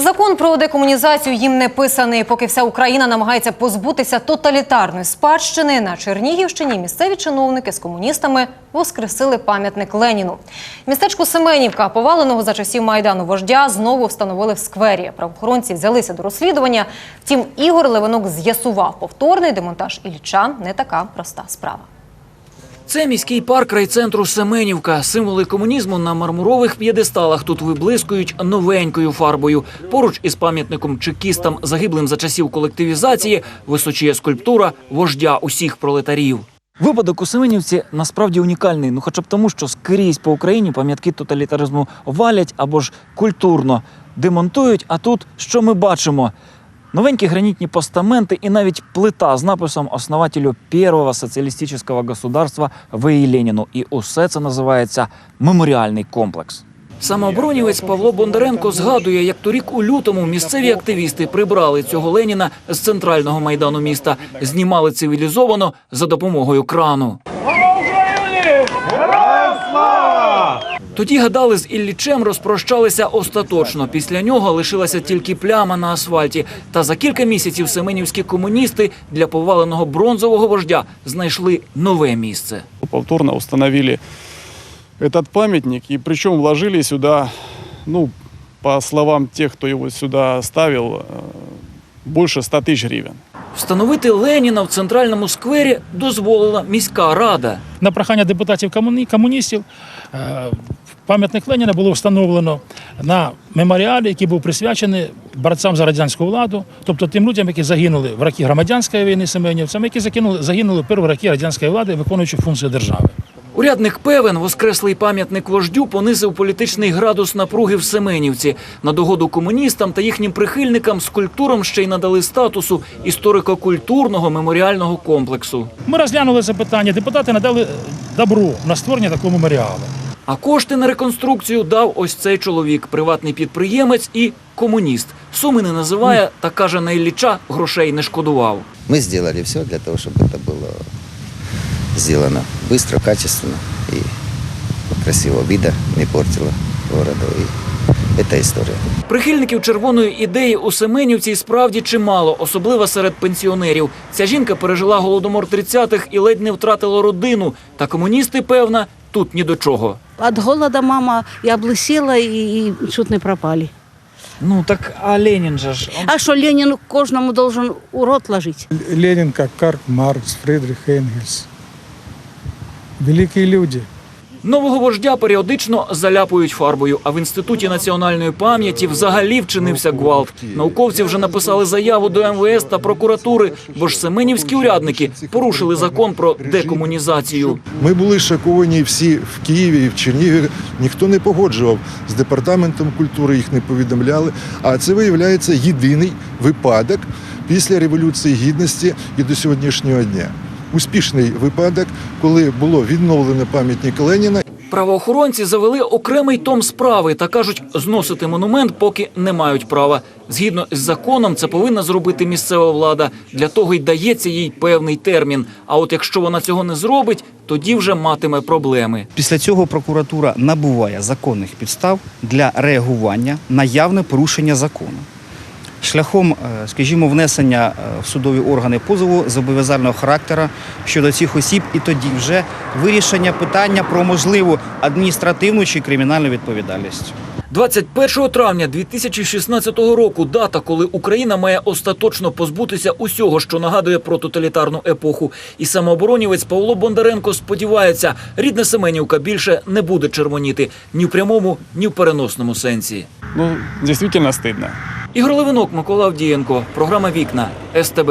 Закон про декомунізацію їм не писаний, поки вся Україна намагається позбутися тоталітарної спадщини. На Чернігівщині місцеві чиновники з комуністами воскресили пам'ятник Леніну. Містечко Семенівка, поваленого за часів майдану вождя, знову встановили в сквері. Правоохоронці взялися до розслідування. Втім, Ігор Левинок з'ясував, повторний демонтаж Ілліча не така проста справа. Це міський парк райцентру Семенівка. Символи комунізму на мармурових п'єдесталах тут виблискують новенькою фарбою. Поруч із пам'ятником чекістам, загиблим за часів колективізації, височіє скульптура вождя усіх пролетарів. Випадок у Семенівці насправді унікальний. Ну, хоча б тому, що скрізь по Україні пам'ятки тоталітаризму валять або ж культурно демонтують. А тут що ми бачимо? Новенькі гранітні постаменти і навіть плита з написом основателю першого соціалістичного государства В.І. Леніну. І усе це називається меморіальний комплекс. Самооборонівець Павло Бондаренко згадує, як торік у лютому місцеві активісти прибрали цього Леніна з центрального майдану міста, знімали цивілізовано за допомогою крану. Тоді гадали, з Іллічем розпрощалися остаточно. Після нього лишилася тільки пляма на асфальті. Та за кілька місяців семенівські комуністи для поваленого бронзового вождя знайшли нове місце. повторно установили этот памятник, и причем вложили сюда, ну, по словам тех, кто его сюда ставил, э, больше 100 тысяч гривен. Встановити Леніна в центральному сквері дозволила міська рада. На прохання депутатів комуні- комуністів е, пам'ятник Леніна було встановлено на меморіалі, який був присвячений борцям за радянську владу, тобто тим людям, які загинули в роки громадянської війни семенівцям, які загинули, загинули в перші роки радянської влади, виконуючи функцію держави. Урядник певен, воскреслий пам'ятник вождю понизив політичний градус напруги в Семенівці. На догоду комуністам та їхнім прихильникам скульптурам ще й надали статусу історико-культурного меморіального комплексу. Ми розглянули це питання. Депутати надали добро на створення такого меморіалу. А кошти на реконструкцію дав ось цей чоловік, приватний підприємець і комуніст. Суми не називає та каже, на Ілліча грошей не шкодував. Мы сделали все для того, чтобы это было сделано быстро, качественно и красивого вида, не портило городу. И это история. Прихильників червоної ідеї у Семенівці й справді чимало, особливо серед пенсіонерів. Ця жінка пережила голодомор 30-х і ледь не втратила родину. Та комуністи, певна, тут ні до чого. От голода мама и облысела, и, и чуть не пропали. Ну так а Ленін же ж. А что Ленин кожному должен урод ложить? Ленин как Карл Маркс, Фридрих Энгельс. Великие люди. Нового вождя періодично заляпують фарбою. А в інституті національної пам'яті взагалі вчинився гвалт. Науковці вже написали заяву до МВС та прокуратури, бо ж семенівські урядники порушили закон про декомунізацію. Ми були шоковані всі в Києві і в Чернігові. Ніхто не погоджував з департаментом культури, їх не повідомляли. А це виявляється єдиний випадок після революції гідності і до сьогоднішнього дня. Успішний випадок, коли було відновлено пам'ятник Леніна. Правоохоронці завели окремий том справи та кажуть, зносити монумент поки не мають права. Згідно з законом, це повинна зробити місцева влада. Для того й дається їй певний термін. А от якщо вона цього не зробить, тоді вже матиме проблеми. Після цього прокуратура набуває законних підстав для реагування на явне порушення закону. Шляхом, е, скажімо, внесення е, в судові органи позову зобов'язального характеру щодо цих осіб, і тоді вже вирішення питання про можливу адміністративну чи кримінальну відповідальність. 21 травня 2016 року дата, коли Україна має остаточно позбутися усього, що нагадує про тоталітарну епоху. І самооборонівець Павло Бондаренко сподівається, рідна Семенівка більше не буде червоніти ні в прямому, ні в переносному сенсі. Ну, действительно стыдно. Ігор Левинок, Микола Авдієнко, програма Вікна СТБ.